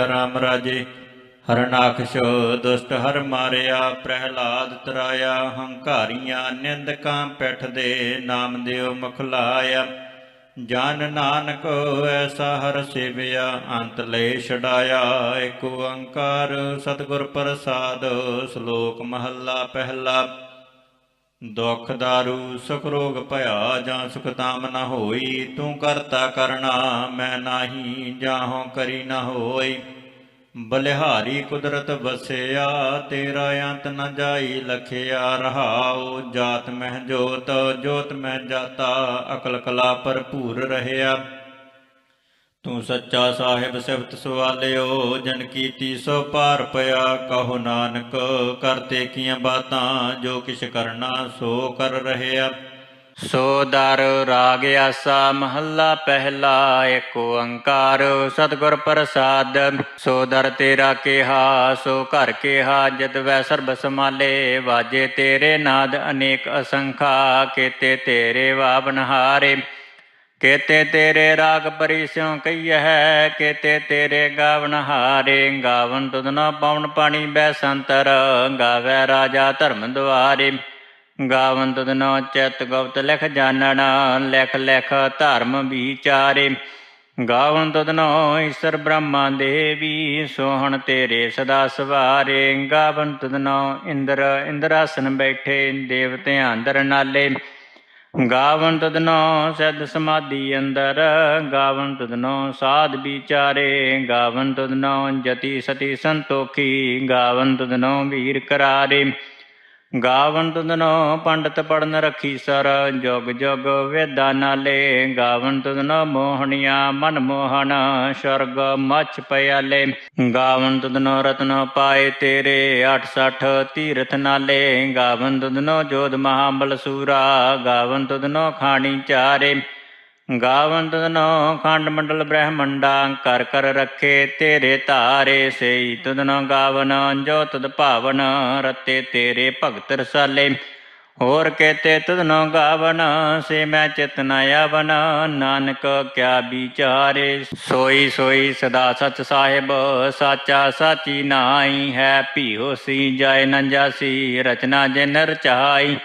ਰਾਮ ਰਾਜੇ ਹਰਨਾਖਸ਼ ਦੁਸ਼ਟ ਹਰ ਮਾਰਿਆ, ਪ੍ਰਹਿਲਾਦ ਤਰਾਇਆ, ਹੰਕਾਰੀਆਂ ਨਿੰਦਕਾਂ ਪੈਠ ਦੇ ਨਾਮ ਦਿਓ ਮੁਖਲਾਇਆ ਜਨ ਨਾਨਕ ਐਸਾ ਹਰ ਸੇਵਿਆ, ਅੰਤ ਲੈ ਛਡਾਇਆ, ਏਕ ਓੰਕਾਰ ਸਤਿਗੁਰ ਪ੍ਰਸਾਦ, ਸ਼ਲੋਕ ਮਹੱਲਾ ਪਹਿਲਾ। ਦੁਖ ਦਾਰੂ, ਸੁਖ ਰੋਗ ਭਇਆ, ਜਾਂ ਸੁਖ ਤਾਮ ਨ ਹੋਈ, ਤੂੰ ਕਰਤਾ ਕਰਣਾ, ਮੈਂ ਨਾਹੀ, ਜਾਹੋਂ ਕਰੀ ਨ ਹੋਈ। ਬਲਿਹਾਰੀ ਕੁਦਰਤ ਵਸਿਆ, ਤੇਰਾ ਅੰਤ ਨ ਜਾਈ ਲਖਿਆ, ਰਹਾਉ ਜਾਤ ਮਹਿ ਜੋਤ ਜੋਤ ਮਹਿ ਜਾਤਾ, ਅਕਲ ਕਲਾ ਭਰਪੂਰ ਰਹਿਆ। ਤੂੰ ਸੱਚਾ ਸਾਹਿਬ ਸਿਫਤ ਸਵਾਲਿਓ, ਜਨ ਕੀਤੀ ਸੋ ਪਾਰ ਪਿਆ, ਕਹੋ ਨਾਨਕ, ਕਰਤੇ ਕੀਆਂ ਬਾਤਾਂ, ਜੋ ਕਿਛ ਕਰਨਾ ਸੋ ਕਰ ਰਹਿਆ। ਸੋ ਦਰ ਰਾਗ ਆਸਾ, ਮਹੱਲਾ ਪਹਿਲਾ ਏਕ ਓੰਕਾਰ, ਸਤਿਗੁਰ ਪ੍ਰਸਾਦ। ਸੋ ਦਰ ਤੇਰਾ ਕਿਹਾ, ਸੋ ਘਰ ਕਿਹਾ, ਜਦ ਵੈ ਸਰਬ ਸਮਾਲੇ ਵਾਜੇ ਤੇਰੇ ਨਾਦ ਅਨੇਕ ਅਸੰਖਾ, ਕੀਤੇ ਤੇਰੇ ਵਾਬਨਹਾਰੇ ਕੇਤੇ ਤੇਰੇ ਰਾਗ ਪਰਿਸਿਉ ਕਈਐ ਕੇਤੇ ਤੇਰੇ ਗਾਵਨ ਹਾਰੇ, ਗਾਵਨ ਤੁਧਨਾ ਪਾਉਣ ਪਾਣੀ ਬੈ ਸੰਤਰ, ਗਾਵੇ ਰਾਜਾ ਧਰਮ ਦੁਆਰੇ। ਗਾਵਨ ਤੁਧਨੋ ਚਿਤ ਗੁਪਤ ਲਿਖ ਜਾਣਨ, ਲਿਖ ਲਿਖ ਧਰਮ ਵਿਚਾਰੇ। ਗਾਵਨ ਤੁਧਨੋ ਈਸ਼ਰ ਬ੍ਰਹਮਾ ਦੇਵੀ, ਸੋਹਣ ਤੇਰੇ ਸਦਾ ਸਵਾਰੇ। ਗਾਵਨ ਤੁਧਨੋ ਇੰਦਰ, ਇੰਦਰਾਸਨ ਬੈਠੇ ਦੇਵਤੇ ਅੰਦਰ ਨਾਲੇ। ਗਾਵਨ ਤਦਨੋ ਸਿੱਧ ਸਮਾਧੀ ਅੰਦਰ ਗਾਵਨ ਤਦਨੋ ਸਾਧ ਵਿਚਾਰੇ ਗਾਵਨ ਤਦਨੋ ਜਤੀ ਸਤੀ ਸੰਤੋਖੀ ਗਾਵਨ ਤਦਨੋ ਵੀਰ ਕਰਾਰੇ। ਗਾਵਨ ਤਦਨੋ ਪੰਡਤ ਪੜਨ ਰਖੀ ਸਰ, ਜੁਗ ਜੁਗ ਵੇਦਾਂ ਨਾਲੇ। ਗਾਵਨ ਤਦਨੋ ਮੋਹਣੀਆਂ ਮਨ ਮੋਹਨ ਸਰਗ ਮਛ ਪਿਆਲੇ। ਗਾਵਨ ਤਦਨੋ ਰਤਨ ਪਾਏ ਤੇਰੇ 68 ਤੀਰਥ ਨਾਲੇ। ਗਾਵਨ ਤਦਨੋ ਜੋਧ ਮਹਾਬਲ ਸੂਰਾ ਗਾਵਨ ਤਦਨੋ ਖਾਣੀ ਚਾਰੇ। ਗਾਵਨ ਤਦਨੋ ਖੰਡ ਮੰਡਲ ਬ੍ਰਹਮੰਡਾ, ਕਰ ਕਰ ਰੱਖੇ ਤੇਰੇ ਧਾਰੇ, ਸਈ ਤਦਨੋ ਗਾਵਨ ਜੋ ਤਦ ਭਾਵਨ, ਰਤੇ ਤੇਰੇ ਭਗਤ ਰਸਾਲੇ। ਹੋਰ ਕੇਤੇ ਤਦਨੋ ਗਾਵਨ, ਸੇ ਮੈਂ ਚਿਤ ਨ ਆਵਨ, ਨਾਨਕ ਕਿਆ ਵਿਚਾਰੇ। ਸੋਈ ਸੋਈ ਸਦਾ ਸਚ ਸਾਹਿਬ, ਸਾਚਾ ਸਾਚੀ ਨਾਈ ਹੈ ਭੀਓ ਸੀ ਜਾਏ ਨ ਜਾਸੀ, ਰਚਨਾ ਜਿਨ ਰਚਾਈ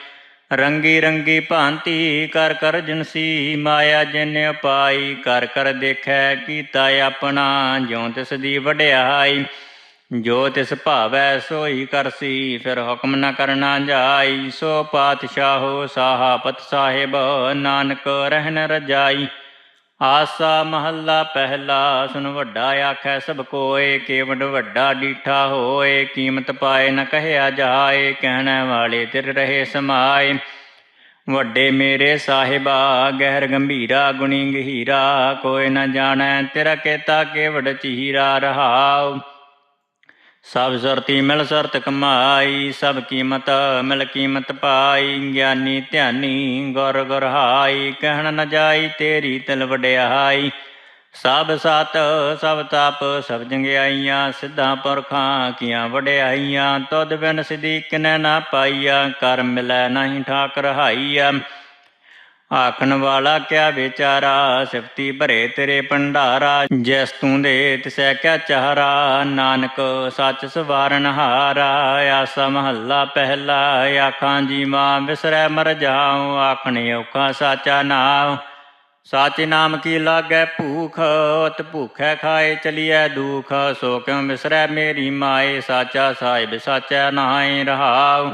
ਰੰਗੀ ਰੰਗੀ ਭਾਂਤੀ ਕਰ ਕਰ ਜਨਸੀ, ਮਾਇਆ ਜਿਨ ਪਾਈ ਕਰ ਕਰ ਦੇਖੈ ਕੀਤਾ ਆਪਣਾ, ਜਿਉ ਤਿਸ ਦੀ ਵਡਿਆਈ, ਜੋ ਤਿਸ ਭਾਵੈ ਸੋਈ ਕਰਸੀ, ਫਿਰ ਹੁਕਮ ਨ ਕਰਨਾ ਜਾਈ, ਸੋ ਪਾਤਸ਼ਾਹੋ ਸਾਹਾਪਤ ਸਾਹਿਬ, ਨਾਨਕ ਰਹਿਣ ਰਜਾਈ। ਆਸਾ ਮਹੱਲਾ ਪਹਿਲਾ ਸੁਨ ਵੱਡਾ ਆਖੈ ਸਭ ਕੋਏ, ਕੇਵਡ ਵੱਡਾ ਡੀਠਾ ਹੋਏ, ਕੀਮਤ ਪਾਏ ਨ ਕਹਿਆ ਜਾਏ, ਕਹਿਣ ਵਾਲੇ ਤਿਰ ਰਹੇ ਸਮਾਏ। ਵੱਡੇ ਮੇਰੇ ਸਾਹਿਬਾ, ਗਹਿਰ ਗੰਭੀਰਾ, ਗੁਣੀ ਗਹੀਰਾ ਕੋਈ ਨ ਜਾਣੈ ਤੇਰਾ ਕੇਤਾ ਕੇਵਡ ਚੀਰਾ ਰਹਾਉ। ਸਭ ਸਰਤੀ ਮਿਲ ਸਰਤ ਕਮਾਈ, ਸਭ ਕੀਮਤ ਮਿਲ ਕੀਮਤ ਪਾਈ। ਗਿਆਨੀ ਧਿਆਨੀ ਗੁਰ ਗੁਰਹਾਈ, ਕਹਿਣ ਨ ਜਾਈ ਤੇਰੀ ਤਿਲ ਵਡਿਆਈ। ਸਭ ਸਤ, ਸਭ ਤਪ, ਸਭ ਜੰਗਿਆਈਆਂ, ਸਿੱਧਾਂ ਪੁਰਖਾਂ ਕੀਆਂ ਵਡਿਆਈਆਂ। ਤੁਧ ਬਿਨ ਸਿਧੀ ਕਿਨੈ ਨਾ ਪਾਈਆ, ਕਰ ਮਿਲੈ ਨਹੀਂ ਠਾਕ ਰਹਾਈਆ ਆਖਣ ਵਾਲਾ ਕਿਆ ਵਿਚਾਰਾ, ਸਿਫਤੀ ਭਰੇ ਤੇਰੇ ਭੰਡਾਰਾ, ਜੈਸ ਤੂੰ ਦੇ ਤਿਸੈ ਕਿਆ ਚਾਹਰਾ ਨਾਨਕ ਸੱਚ ਸਵਾਰਨ ਹਾਰਾ, ਆਸਾ ਮਹੱਲਾ ਪਹਿਲਾ, ਆਖਾਂ ਜੀ ਮਾਂ ਵਿਸਰੈ ਮਰ ਜਾਉ, ਆਖਣੇ ਔਖਾ ਸਾਚਾ ਨਾਮ ਸਾਚੇ ਨਾਮ ਕੀ ਲਾਗੈ ਭੂਖ, ਉਤ ਭੂਖੈ ਖਾਏ ਚਲੀਐ ਦੁਖ, ਸੋ ਕਿਉ ਵਿਸਰੈ ਮੇਰੀ ਮਾਏ, ਸਾਚਾ ਸਾਹਿਬ ਸਾਚਾ ਨਾਹੀ ਰਹਾਉ।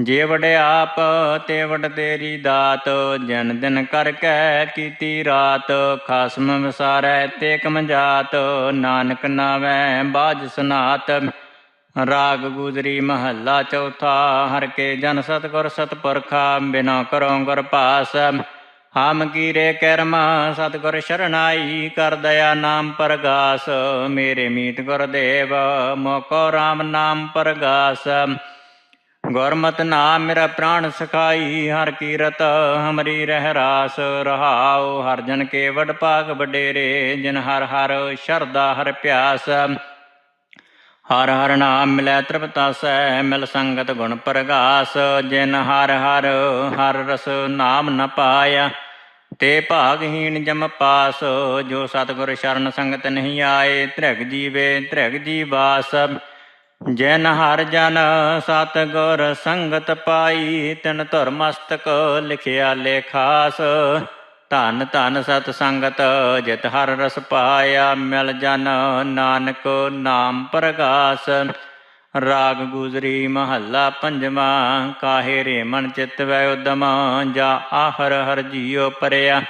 ਜੇ ਆਪ ਤੇ ਵਡ ਤੇਰੀ ਦਾਤ, ਜਨ ਦਿਨ ਕਰ ਕੈ ਕੀਤੀ ਰਾਤ। ਖਾਸਮ ਵਿਸਾਰੈ ਤੇ ਕਮਜਾਤ ਨਾਨਕ ਨਾਵੈ ਬਾਜ ਸਨਾਤ। ਰਾਗ ਗੁਜਰੀ ਮਹੱਲਾ ਚੌਥਾ, ਹਰ ਕੇ ਜਨ ਸਤਗੁਰ ਸਤਪੁਰਖਾ, ਬਿਨਾ ਕਰੋਂ ਗੁਰ ਪਾਸ। ਹਮ ਕੀਰੇ ਕਰਮ, ਸਤਗੁਰ ਸ਼ਰਨਾਈ, ਕਰ ਦਇਆ ਨਾਮ ਪਰਗਾਸ। ਮੇਰੇ ਮੀਤ ਗੁਰਦੇਵ, ਮੋਕੋ RAM ਨਾਮ ਪਰਗਾਸ। ਗੁਰਮਤਿ ਨਾਮ ਮੇਰਾ ਪ੍ਰਾਣ ਸਖਾਈ, ਹਰ ਕੀਰਤ ਹਮਰੀ ਰਹਿ ਰਾਸ ਰਹਾਉ। ਹਰ ਜਨ ਕੇ ਵਡ ਭਾਗ ਵਡੇਰੇ, ਜਿਨ ਹਰ ਹਰ ਸ਼ਰਦਾ ਹਰ ਪਿਆਸ। ਹਰ ਹਰ ਨਾਮ ਮਿਲੈ ਤ੍ਰਿਪਤਾਸੈ ਮਿਲ ਸੰਗਤ ਗੁਣ ਪ੍ਰਗਾਸ। ਜਿਨ ਹਰ ਹਰ ਹਰ ਰਸ ਨਾਮ ਨ ਪਾਇਆ ਤੇ ਭਾਗਹੀਣ ਜਮ ਪਾਸ। ਜੋ ਸਤਿਗੁਰ ਸ਼ਰਨ ਸੰਗਤ ਨਹੀਂ ਆਏ ਧ੍ਰਿਗ ਜੀਵੇ ਧ੍ਰਿਗ ਜੀਵਾਸ ਜਿਨ ਹਰ ਜਨ ਸਤਿਗੁਰ ਸੰਗਤ ਪਾਈ, ਤਿਨ ਧੁਰ ਮਸਤਕ ਲਿਖਿਆ ਲੇਖਾਸ ਧਨ ਧਨ ਸਤ ਸੰਗਤ, ਜਿਤ ਹਰ ਰਸ ਪਾਇਆ ਮਿਲ ਜਨ, ਨਾਨਕ ਨਾਮ ਪ੍ਰਗਾਸ। ਰਾਗ ਗੁਜਰੀ ਮਹੱਲਾ ਪੰਜਵਾ, ਕਾਹੇ ਰੇ ਮਨ ਚਿਤ ਵੈ ਉਦਮ, ਜਾ ਆਹਰ ਹਰ ਜੀਉ ਪਰਿਆ।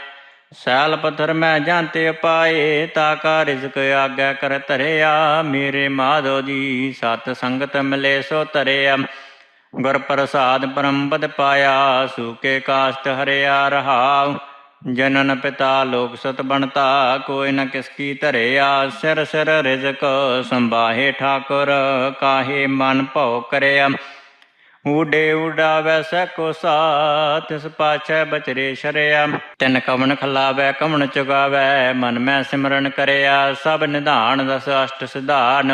ਸੈਲ ਪਥਰ ਮੈਂ ਜਾਂਤੇ ਪਾਏ, ਤਾ ਕਾ ਰਿਜ਼ਕ ਆਗੈ ਕਰ ਧਰਿਆ। ਮੇਰੇ ਮਾਧੋ ਜੀ ਸਤ ਸੰਗਤ ਮਿਲੇ ਸੋ ਧਰਿਆ। ਗੁਰ ਪ੍ਰਸਾਦ ਪਰਮ ਪਦ ਪਾਇਆ, ਸੂਕੇ ਕਾਸ਼ਟ ਹਰਿਆ ਰਹਾਉ। ਜਨਨ ਪਿਤਾ ਲੋਕ ਸਤ ਬਣਤਾ, ਕੋਈ ਨ ਕਿਸ ਕੀ ਧਰਿਆ। ਸਿਰ ਸਿਰ ਰਿਜ਼ਕ ਸੰਭਾਹੇ ਠਾਕੁਰ, ਕਾਹੇ ਮਨ ਭਉ ਕਰਿਆ। ਊਡੇ ਉਡਾਵੈ ਸਕੋ ਸਾ ਤਿਸ ਪਾਛੈ ਬਚਰੇ ਸ਼ਰਿਆ। ਤਿਨ ਕਵਨ ਖਲਾਵੈ ਕਵਨ ਚੁਗਾਵੈ, ਮਨ ਮੈਂ ਸਿਮਰਨ ਕਰਿਆ। ਸਭ ਨਿਧਾਨ ਦਸ ਅਸ਼ਟ ਸਿਧਾਨ,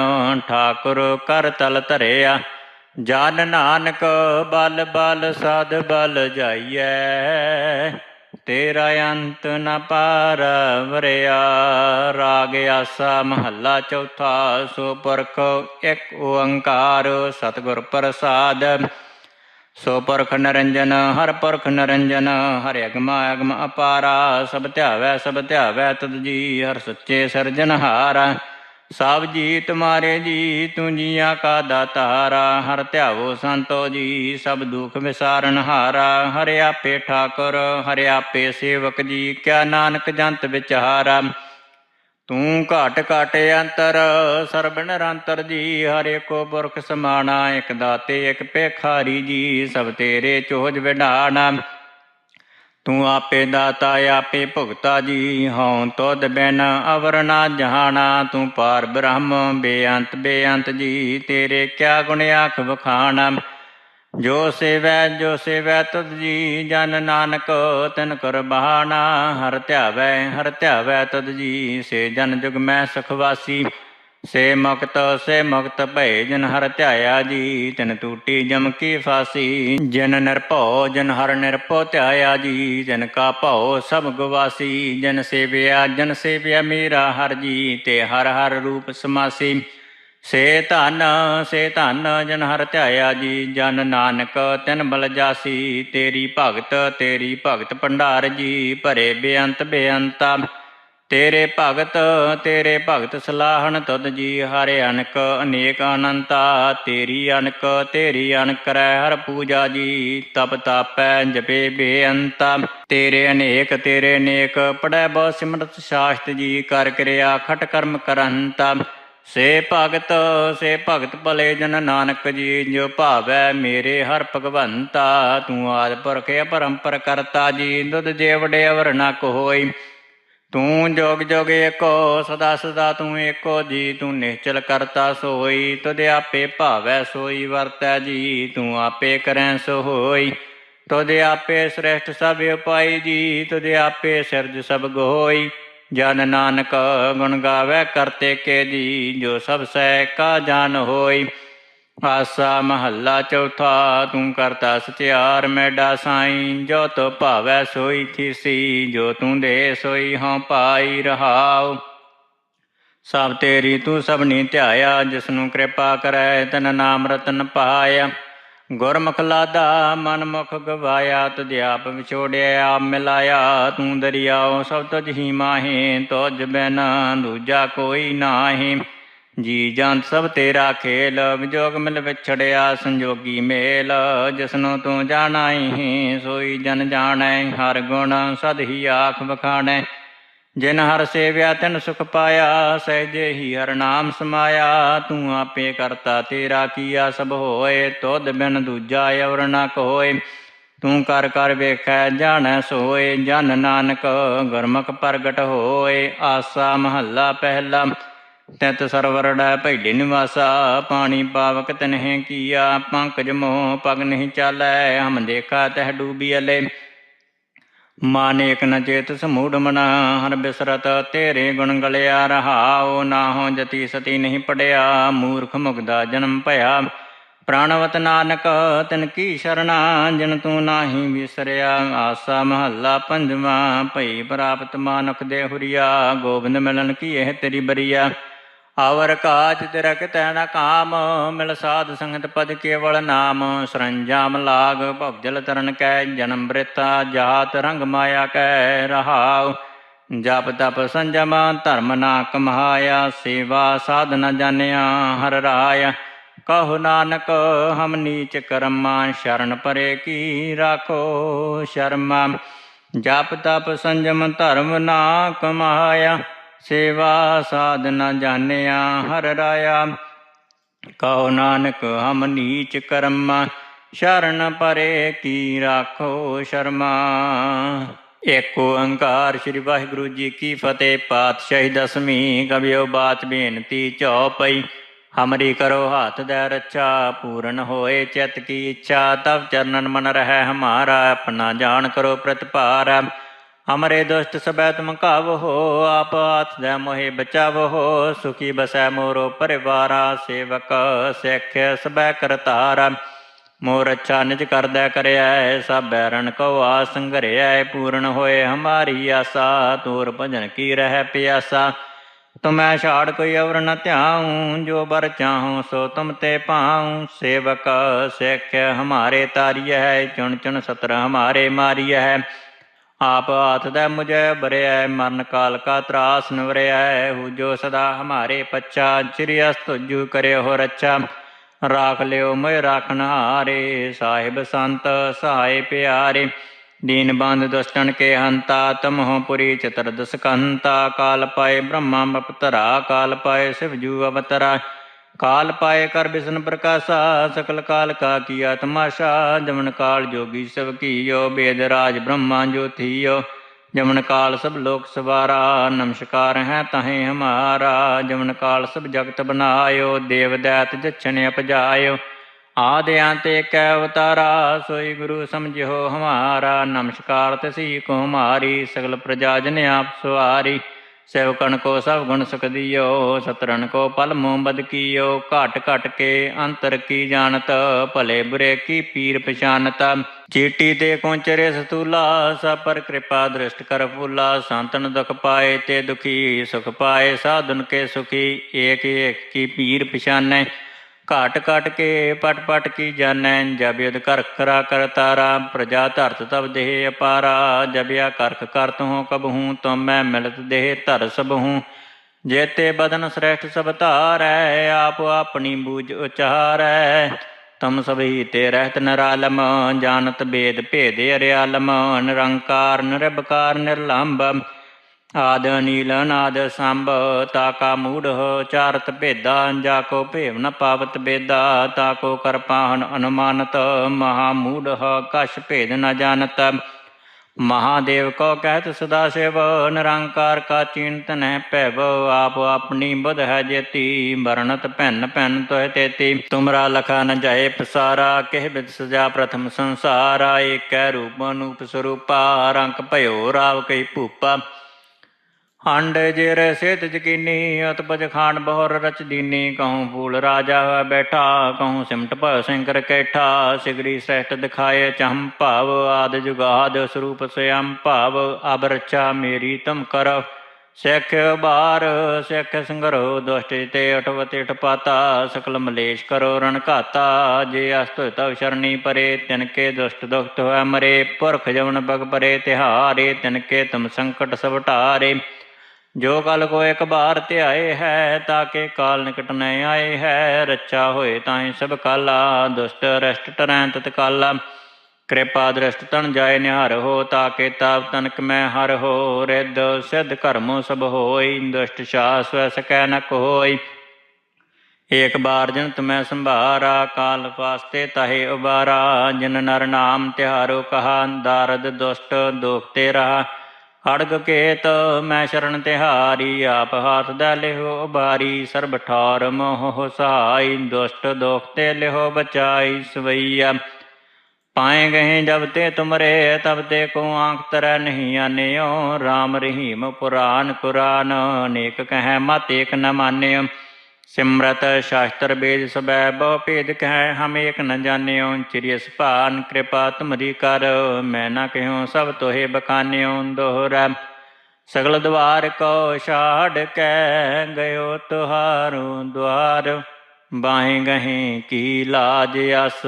ਠਾਕੁਰ ਕਰ ਤਲ ਧਰਿਆ। ਜਨ ਨਾਨਕ, ਬਲ ਬਲ, ਸਦ ਬਲ ਜਾਈਐ। ਤੇਰਾ ਅੰਤ ਨ ਪਾਰ ਵਰਿਆ, ਰਾਗ ਆਸਾ ਮਹੱਲਾ ਚੌਥਾ ਸੋ ਪਰਖ ਇੱਕ ਓੰਕਾਰ ਸਤਿਗੁਰ ਪ੍ਰਸਾਦ। ਸੋ ਪਰਖ ਨਰੰਜਨ, ਹਰ ਪਰਖ ਨਰੰਜਨ, ਹਰਿ ਅਗਮਾ ਅਗਮ ਅਪਾਰਾ, ਸਭ ਧਿਆਵੈ ਸਭ ਧਿਆਵੈ ਤਦ ਜੀ, ਹਰ ਸੱਚੇ ਸਰਜਨਹਾਰਾ। ਸਭ ਜੀ ਤੁਮਾਰੇ ਜੀ, ਤੂੰ ਜੀਆਂ ਕਾ ਦਾਤਾਰਾ ਹਰ ਧਿਆਵੋ ਸੰਤੋ ਜੀ, ਸਭ ਦੁਖ ਵਿਸਾਰਨ ਹਾਰਾ, ਹਰਿ ਆਪੇ ਠਾਕੁਰ, ਹਰਿ ਆਪੇ ਸੇਵਕ ਜੀ, ਕਿਆ ਨਾਨਕ ਜੰਤ ਵਿਚਾਰਾ। ਤੂੰ ਘਾਟ ਘਾਟ ਅੰਤਰ, ਸਰਬ ਨਿਰੰਤਰ ਜੀ, ਹਰੇ ਕੋ ਪੁਰਖ ਸਮਾਣਾ, ਇਕ ਦਾਤੇ, ਇਕ ਭੇਖਾਰੀ ਜੀ, ਸਭ ਤੇਰੇ ਚੋਜ ਵਿਢਾਣਾ ਤੂੰ ਆਪੇ ਦਾਤਾ, ਆਪੇ ਭੁਗਤਾ ਜੀ। ਹਉ ਤੁਧ ਬਿਨ ਅਵਰ ਨਾ ਜਹਾਣਾ ਤੂੰ ਪਾਰ ਬ੍ਰਹਮ, ਬੇਅੰਤ ਬੇਅੰਤ ਜੀ। ਤੇਰੇ ਕਿਆ ਗੁਣ ਆਖ ਵਖਾਣਾ? ਜੋ ਸੇਵੈ ਜੋ ਸੇਵੈ ਤੁਧ ਜੀ, ਜਨ ਨਾਨਕ ਤਿਨ ਕੁਰਬਾਨਾ ਬਹਾਨਾ ਹਰ ਧਿਆਵੈ ਹਰ ਧਿਆਵੈ ਤੁਧ ਜੀ, ਸੇ ਜਨ ਜੁਗ ਮੈਂ ਸੁਖਵਾਸੀ ਸੇ ਮੁਕਤ ਸੇ ਮੁਕਤ ਭਏ ਜਨ ਹਰ ਧਿਆਇਆ ਜੀ ਤਿਨ ਟੂਟੀ ਜਮ ਕੀ ਫਾਸੀ। ਜਨ ਨਿਰਭਉ, ਜਨ ਹਰ ਨਿਰਭਉ ਧਿਆਇਆ ਜੀ ਜਨ ਕਾ ਭਉ ਸਭ ਗਵਾਸੀ। ਜਨ ਸੇਵਿਆ ਜਨ ਸੇਵਿਆ ਮੇਰਾ ਹਰ ਜੀ ਤੇ ਹਰ ਹਰ ਰੂਪ ਸਮਾਸੀ। ਸੇ ਧਨ ਸੇ ਧਨ ਜਨ ਹਰ ਧਿਆਇਆ ਜੀ, ਜਨ ਨਾਨਕ ਤਿਨ ਬਲ ਜਾਸੀ। ਤੇਰੀ ਭਗਤ ਤੇਰੀ ਭਗਤ ਭੰਡਾਰ ਜੀ, ਭਰੇ ਬੇਅੰਤ ਬੇਅੰਤਾ। ਤੇਰੇ ਭਗਤ ਤੇਰੇ ਭਗਤ ਸਲਾਹਣ ਤੁਧ ਜੀ ਹਰਿ ਅਨਕ, ਅਨੇਕ ਅਨੰਤਾ, ਤੇਰੀ ਅਨਕ ਤੇਰੀ ਅਨਕ ਕਰੈ ਹਰ ਪੂਜਾ ਜੀ, ਤਪ ਤਾਪੈ ਜਪੇ ਬੇਅੰਤਾ। ਤੇਰੇ ਅਨੇਕ ਤੇਰੇ ਅਨੇਕ ਪੜੈ ਬਹੁ ਸਿਮਰਤ ਸ਼ਾਸਤ ਜੀ, ਕਰ ਕਿਰਿਆ ਖਟ ਕਰਮ ਕਰੰਤਾ। ਸੇ ਭਗਤ ਸੇ ਭਗਤ ਭਲੇ ਜਨ ਨਾਨਕ ਜੀ, ਜੋ ਭਾਵੈ ਮੇਰੇ ਹਰ ਭਗਵੰਤਾ, ਤੂੰ ਆਦ ਪੁਰਖ ਅਪਰੰਪਰ ਕਰਤਾ ਜੀ, ਦੁੱਧ ਜੇ ਵਡੇ ਅਵਰ ਨ ਹੋਈ ਤੂੰ ਜੋਗ ਜੋਗ ਏਕੋ ਸਦਾ ਸਦਾ ਤੂੰ ਏਕੋ ਜੀ, ਤੂੰ ਨਿਹਚਲ ਕਰਤਾ ਸੋਈ, ਤੁਧ ਆਪੇ ਭਾਵੈ ਸੋਈ, ਵਰਤੈ ਜੀ, ਤੂੰ ਆਪੇ ਕਰੈ ਸੋ ਹੋਈ ਤੁਧ ਆਪੇ ਸ੍ਰੇਸ਼ਟ ਸਭ ਉਪਾਈ ਜੀ, ਤੁਧ ਆਪੇ ਸਿਰਜ ਸਭ ਗੋਈ। ਜਨ ਨਾਨਕ ਗੁਣ ਗਾਵੇ ਕਰਤੇ ਕੇ ਜੀ, ਜੋ ਸਭ ਸਹਿ ਕਾ ਜਾਣ ਹੋਈ। ਆਸਾ ਮਹੱਲਾ ਚੌਥਾ, ਤੂੰ ਕਰਤਾ ਸਚਿਆਰ ਮੈਡਾ ਸਾਈਂ, ਜੋ ਤੋ ਭਾਵੈ ਸੋਈ ਥੀਸੀ, ਜੋ ਤੂੰ ਦੇ ਸੋਈ ਹਉ ਪਾਈ ਰਹਾਉ। ਸਭ ਤੇਰੀ ਤੂੰ ਸਭਨੀ ਧਿਆਇਆ ਜਿਸ ਨੂੰ ਕਿਰਪਾ ਕਰੈ, ਤਨ ਨਾਮ ਰਤਨ ਪਾਇਆ। ਗੁਰਮੁਖ ਲਾਦਾ, ਮਨਮੁਖ ਗਵਾਇਆ, ਤੁਧ ਆਪ ਵਿਛੋੜਿਆ, ਆਪ ਮਿਲਾਇਆ। ਤੂੰ ਦਰਿਆਓ ਸਭ ਤੁਝ ਹੀ ਮਾਹੇ, ਤੁਝ ਬਿਨ ਦੂਜਾ ਕੋਈ ਨਾਹੀ। ਜੀ ਜਨ ਸਭ ਤੇਰਾ ਖੇਲ, ਵਿਜੋਗ ਮਿਲ ਵਿਛੜਿਆ, ਸੰਜੋਗੀ ਮੇਲ। ਜਿਸਨੂੰ ਤੂੰ ਜਾਣਾਈ, ਸੋਈ ਜਨ ਜਾਣੈ, ਹਰ ਗੁਣ ਸਦ ਹੀ ਆਖ ਵਖਾਣੈ। ਜਿਨ ਹਰ ਸੇਵਿਆ, ਤਿਨ ਸੁਖ ਪਾਇਆ, ਸਹਿਜੇ ਹੀ ਹਰ ਨਾਮ ਸਮਾਇਆ। ਤੂੰ ਆਪੇ ਕਰਤਾ, ਤੇਰਾ ਕੀਆ ਸਭ ਹੋਏ, ਤੁਧ ਬਿਨ ਦੂਜਾ ਅਵਰ ਨ ਕੋਏ। ਤੂੰ ਕਰ ਕਰ ਵੇਖੈ, ਜਾਣੈ ਸੋਏ, ਜਨ ਨਾਨਕ ਗੁਰਮੁਖ ਪ੍ਰਗਟ ਹੋਏ। ਆਸਾ ਮਹੱਲਾ ਪਹਿਲਾ ਤਤ ਸਰਵਰੜੈ ਭੈਲੇ ਨਿਵਾਸਾ, ਪਾਣੀ ਪਾਵਕ ਤਨਹਿ ਕੀਆ, ਪੰਕਜ ਮੋਹ ਪਗ ਨਹੀਂ ਚਾਲੈ, ਹਮ ਦੇਖਾ ਤਹ ਡੂਬੀਅਲੇ ਮਾਨੇਕ ਨ ਚੇਤ ਸਮੂੜ ਮਨਾ, ਹਰ ਬਿਸਰਤ ਤੇਰੇ ਗੁਣ ਗਲਿਆ ਰਹਾਉ ਨਾਹੋ ਜਤੀ ਸਤੀ ਨਹੀਂ ਪੜਿਆ, ਮੂਰਖ ਮੁਗਦਾ ਜਨਮ ਭਇਆ। ਪ੍ਰਾਣਵਤ ਨਾਨਕ, ਤਿਨ ਕੀ ਸ਼ਰਣਾ ਜਿਨ ਤੂੰ ਨਾਹੀ ਵਿਸਰਿਆ। ਆਸਾ ਮਹੱਲਾ ਪੰਜਵਾਂ, ਭਈ ਪ੍ਰਾਪਤ ਮਾਨੁਖ ਦੇ ਹੁਰੀਆ, ਗੋਬਿੰਦ ਮਿਲਨ ਕੀ ਇਹ ਤੇਰੀ ਬਰੀਆ। ਆਵਰ ਕਾਜ ਤਿਰਕ ਕਿਤੈ ਕਾਮ, ਮਿਲ ਸਾਧ ਸੰਗਤ ਪਦ ਕੇਵਲ ਨਾਮ। ਸਰੰਜਾਮ ਲਾਗ ਭਵਜਲ ਤਰਨ ਕੈ, ਜਨਮ ਬ੍ਰਿਤਾ ਜਾਤ ਰੰਗ ਮਾਇਆ ਕੈ ਰਹਾਉ। ਜਪ ਤਪ ਸੰਜਮ ਧਰਮ ਨਾ ਕਮਾਇਆ ਸੇਵਾ ਸਾਧ ਨ ਜਾਣਿਆ ਹਰ ਰਾਇਆ। ਕਹੋ ਨਾਨਕ, ਹਮ ਨੀਚ ਕਰਮਾਂ, ਸ਼ਰਨ ਪਰੇ ਕੀ ਰਾਖੋ ਸ਼ਰਮਾ। ਜਪ ਤਪ ਸੰਜਮ ਧਰਮ ਨਾ ਕਮਾਇਆ ਸੇਵਾ ਸਾਧ ਨ ਜਾਣਿਆ ਹਰ ਰਾਇਆ। ਕਹੋ ਨਾਨਕ, ਹਮ ਨੀਚ ਕਰਮ, ਸ਼ਰਨ ਪਰੇ ਕੀ ਰਾਖੋ ਸ਼ਰਮਾ। ਏਕ ਓੰਕਾਰ ਸ੍ਰੀ ਵਾਹਿਗੁਰੂ ਜੀ ਕੀ ਫਤਿਹ, ਪਾਤਸ਼ਾਹੀ ਦਸਵੀਂ ਕਬਿਓ ਬਾਤ ਬੇਨਤੀ ਚਉਪਈ ਹਮਰੀ ਕਰੋ ਹਾਥ ਦੇ ਰੱਛਾ, ਪੂਰਨ ਹੋਏ ਚਿਤ ਕੀ ਇੱਛਾ ਤਬ ਚਰਨਨ ਮਨ ਰਹਿ ਹਮਾਰਾ, ਆਪਣਾ ਜਾਣ ਕਰੋ ਪ੍ਰਤਪਾਰ ਹਮਰੇ ਦੁਸ਼ਟ ਸਬੈ ਤੁਮ ਕਾਵ ਹੋ ਆਪ ਹਾਥ ਦੇ ਮੋਹਿ ਬਚਾਵ ਹੋ ਸੁਖੀ ਬਸੈ ਮੋਰੋ ਪਰਿਵਾਰਾ ਸੇਵਕ ਸਿੱਖ ਸਬੈ ਕਰਤਾਰਾ ਮੋਰ ਅੱਛਾ ਨਿਜ ਕਰਦਾ ਕਰਿਆ ਸਭ ਬੈਰਨ ਕੋ ਆਸ ਸੰਘਰਿਆ ਪੂਰਨ ਹੋਏ ਹਮਾਰੀ ਆਸਾ ਤੂਰ ਭਜਨ ਕੀ ਰਹਿ ਪਿਆਸਾ ਤੁਮੈ ਛਾੜ ਕੋਈ ਅਵਰ ਨ ਧਿਆਉ ਜੋ ਬਰ ਚਾਹਉ ਸੋ ਤੁਮ ਤੇ ਪਾਉ ਸੇਵਕ ਸਿੱਖ ਹਮਾਰੇ ਤਾਰੀਐ ਚੁਣ ਚੁਣ ਸਤਰ ਹਮਾਰੇ ਮਾਰੀਐ ਆਪ ਹਾਥ ਦੇ ਮੁਝੇ ਬਰਿਐ, ਮਰਨ ਕਾਲ ਕਾ ਤਰਾਸ ਨਵਰਿਐ ਹੂ ਜੋ ਸਦਾ ਹਮਾਰੇ ਪੱਛਾ ਚਿਰਿਅਸ ਤੁਜੂ ਕਰਿਓ ਰੱਛਾ। ਰਾਖ ਲਿਓ ਮੈਂ ਰਾਖਨ ਹਾਰੇ, ਸਾਹਿਬ ਸੰਤ ਸਹਾਇ ਪਿਆਰੇ। ਦੀਨ ਬੰਦ ਦੁਸ਼ਟਨ ਕੇ ਹੰਤਾ, ਤਮਹੁ ਪੁਰੀ ਚਤਰ ਦਸ ਕਾਲ ਪਾਏ ਬ੍ਰਹਮਾ ਬਪਤਰਾ ਕਾਲ ਪਾਏ ਸਿਵਜੂ ਅਵਤਰਾ। ਕਾਲ ਪਾਏ ਕਰ ਬਿਸ਼ਨ ਪ੍ਰਕਾਸ਼ਾ, ਸਕਲ ਕਾਲ ਕਾ ਕੀਆ ਤਮਾਸ਼ਾ ਜਮਨ ਕਾਲ ਜੋਗੀ ਸਭ ਕੀਓ, ਬੇਦ ਰਾਜ ਬ੍ਰਹਮਾ ਜੋਤੀਓ। ਜਮਨ ਕਾਲ ਸਭ ਲੋਕ ਸਵਾਰਾ, ਨਮਸਕਾਰ ਹੈ ਤਹੇ ਹਮਾਰਾ। ਜਮਨ ਕਾਲ ਸਭ ਜਗਤ ਬਨਾਇਓ, ਦੇਵ ਦੈਤ ਜਛਨ ਅਪਜਾਇਓ। ਆਦਿ ਅੰਤ ਏਕ ਅਵਤਾਰਾ, ਸੋਈ ਗੁਰੂ ਸਮਝਿਓ ਹਮਾਰਾ। ਨਮਸਕਾਰ ਤਸੀ ਕੋ ਹਮਾਰੀ ਸਗਲ ਪ੍ਰਜਾ ਜਨ ਆਪ ਸੁਆਰੀ ਸੇਵਕਣ ਕੋ ਸਭ ਗੁਣ ਸੁਖ ਦਿਓ ਸਤਰਨ ਕੋ ਪਲ ਮੋਹ ਕੀਓ, ਘਟ ਘਟ ਕੇ ਅੰਤਰ ਕੀ ਜਾਣਤ, ਭਲੇ ਬੁਰੇ ਕੀ ਪੀਰ ਪਛਾਨਤ। ਚੀਟੀ ਤੇ ਕੋਚਰੇ ਸਤੂਲਾ, ਸਭ ਪਰ ਕਿਰਪਾ ਦ੍ਰਿਸ਼ਟ ਕਰ ਫੂਲਾ। ਸੰਤਨ ਦੁਖ ਪਾਏ ਤੇ ਦੁਖੀ, ਸੁਖ ਪਾਏ, ਸਾਧਨ ਕੇ ਸੁਖੀ, ਏਕ ਏਕ ਕੀ ਪੀਰ ਪਛਾਨੈ। ਘਾਟ ਘਟ ਕੇ ਪਟ ਪਟ ਕੀ ਜਾਣੈ, ਜਬ ਯੁਧ ਕਰ ਖਰਾ ਕਰ ਤਾਰਾ, ਪ੍ਰਜਾ ਧਰਤ ਤਬ ਦੇਹ ਅਪਾਰਾ ਜਬਿਆ ਕਰਖ ਕਰਤ ਹੋ ਕਬ ਹੂੰ ਤੁਮ ਮੈਂ ਮਿਲਤ ਦੇਹ ਧਰ ਸਭ ਹੂੰ ਜੇਤੇ ਬਦਨ ਸ੍ਰੇਸ਼ਟ ਸਭ ਧਾਰੈ, ਆਪ ਆਪਣੀ ਬੂਝ ਉਚਾਰੈ। ਤਮ ਸਭੀ ਤੇ ਰਹਿਤ ਨਰਾਲਮ, ਜਾਣਤ ਬੇਦ ਭੇਦ ਅਰਿਆਲਮ, ਨਿਰੰਕਾਰ, ਨਿਰਭਕਾਰ, ਨਿਰਲੰਭ। ਆਦ ਨੀਲ ਨਾਦ ਸੰਭ ਤਾਕਾ ਮੂੜ ਚਾਰਤ ਭੇਦਾ ਜਾ ਕੋ ਭੇਵ ਨ ਪਾਵਤ ਬੇਦਾ ਤਾਕੋ ਕਰਪਾਹਨ ਅਨੁਮਾਨਤ ਮਹਾ ਮੂੜ ਕਛ ਭੇਦ ਨ ਜਾਣਤ। ਮਹਾਦੇਵ ਕੋ ਕਹਿਤ ਸਦਾ ਸਿਵ ਨਿਰੰਕਾਰ ਕਾ ਚਿੰਤ ਨਹਿ ਭੈਵ, ਆਪ ਆਪਣੀ ਬੁਧ ਹੈ ਜੇਤੀ ਵਰਣਤ ਭੈਨ ਭੈਨ ਤੋਹਿ ਤੇਤੀ। ਤੁਮਰਾ ਲਖਾ ਨ ਜਾਏ ਪਸਾਰਾ, ਕਹਿ ਬਿਦ ਸਜਾ ਪ੍ਰਥਮ ਸੰਸਾਰਾ, ਏਕੈ ਰੂਪ ਅਨੂਪ ਸਰੂਪਾ, ਰੰਗ ਭਇਓ ਰਾਵ ਕਈ ਭੂਪਾ। ਹੰਡ ਜਿਰ ਸਿਤ ਜਕੀਨੀ ਅਤਪਜ ਖਾਨ ਬਹੁਰ ਰਚ ਦੀਨੀ, ਕਹੂੰ ਫੂਲ ਰਾਜਾ ਹੋਇ ਬੈਠਾ, ਕਹੂੰ ਸਿਮਟ ਭੈ ਸਿੰਕਰ ਕੈਠਾ ਸਿਗਰੀ ਸ੍ਰੇਸ਼ਟ ਦਿਖਾਏ ਚਹਮ ਭਾਵ, ਆਦ ਜੁਗਾਦ ਸਰੂਪ ਸਯੰ ਭਾਵ ਅਬ ਰਚਾ ਮੇਰੀ ਤਮ ਕਰ, ਸਿੱਖ ਬਾਰ, ਸਿੱਖ ਸੰਗਰੋ ਦੁਸ਼ਟ ਤੇ ਅਟਵ ਤਿਠ ਪਾਤਾ, ਸਕਲ ਮਲੇਸ਼ ਕਰੋ ਰਣ ਘਾਤਾ, ਜੇ ਅਸਤ ਤਵ ਸ਼ਰਣੀ ਪਰੇ, ਤਿਨ ਕੇ ਦੁਸ਼ਟ ਦੁਖਤ ਹੋਇ ਮਰੇ, ਪੁਰਖ ਜਵਨ ਬਗ ਪਰੇ, ਤਿਹਾਰੇ ਤਿਨ ਕੇ ਤੁਮ ਸੰਕਟ ਸਭ ਢਾਰੇ। ਜੋ ਕਲ ਕੋ ਇੱਕ ਬਾਰ ਧਿਆਏ ਹੈ, ਤਾਕੇ ਕਾਲ ਨਿਕਟ ਨ ਆਏ ਹੈ, ਰੱਛਾ ਹੋਏ ਤਾਹੀਂ ਸਭ ਕਾਲਾ, ਦੁਸ਼ਟ ਰਸ਼ਟ ਟਰੈ ਤਤ ਕਾਲਾ ਕਿਰਪਾ ਦ੍ਰਿਸ਼ਟ ਤਨ ਜਾਏ ਨਿਹਾਰ ਹੋ, ਤਾਕੇ ਤਾਪ ਤਨਕ ਮੈਂ ਹਰ ਹੋ, ਰਿੱਧ ਸਿੱਧ ਕਰਮੋ ਸਭ ਹੋਈ, ਦੁਸ਼ਟ ਸ਼ਾਸ ਵੈ ਸਕੈ ਨ ਕੋਈ। ਏਕ ਬਾਰ ਜਨ ਤੁਮੈ ਸੰਭਾਰਾ, ਕਾਲ ਫਾਸਤੇ ਤਹੇ ਉਬਾਰਾ, ਜਿਨ ਨਰ ਨਾਮ ਤਿਹਾਰੋ ਕਹਾ ਦਾਰਦ ਦੁਸ਼ਟ ਦੋਖ ਤੇ ਰਹਾ। ਖੜਗ ਕੇਤ, ਮੈਂ ਸ਼ਰਨ ਤਿਹਾਰੀ, ਆਪ ਹਾਥ ਦਾ ਲਿਹੋ ਬਾਰੀ ਸਰਬ ਠਾਰ ਮੋਹ ਸਹਾਈ ਦੁਸ਼ਟ ਦੋਖ ਤੇ ਲਿਹੋ ਬਚਾਈ ਸਵਈਆ। ਪਾਏ ਗਏ ਜਬ ਤੇ ਤੁਮਰੇ, ਤਬ ਤੇ ਕੋ ਆਂਖ ਤਰੈ ਨਹੀਂ ਆਨਿਓ RAM ਰਹੀਮ ਪੁਰਾਨ ਕੁਰਾਨ ਅਨੇਕ ਕਹੈ ਮਤ ਏਕ ਨ ਮਾਨਿਓ। ਸਿਮਰਤ ਸ਼ਾਸਤਰ ਬੇਦ ਸਬੈ ਬਹੁ ਭੇਦ ਕਹਿ, ਹਮ ਏਕ ਨ ਜਾਣਿਓ ਚਿਰਿਸ ਭਾਨ ਕਿਰਪਾ ਤੁਮਰੀ ਕਰ, ਮੈਂ ਨਾ ਕਹਿਉ ਸਭ ਤੋਹੇ ਬਖਾਨਿਓ, ਦੋਹਰਾ। ਸਗਲ ਦਵਾਰ ਕੋ ਛਾੜ ਕੈ, ਗਇਓ ਤੁਹਾਰੂ ਦਵਾਰ। ਬਾਹੇ ਗਹੇ ਕੀ ਲਾਜ ਅਸ,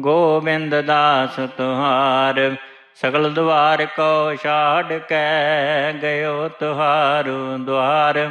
ਗੋਬਿੰਦ ਦਾਸ ਤੁਹਾਰ। ਸਗਲ ਦਵਾਰ ਕੋ ਛਾੜ ਕੈ, ਗਇਓ ਤੁਹਾਰੂ ਦਵਾਰ।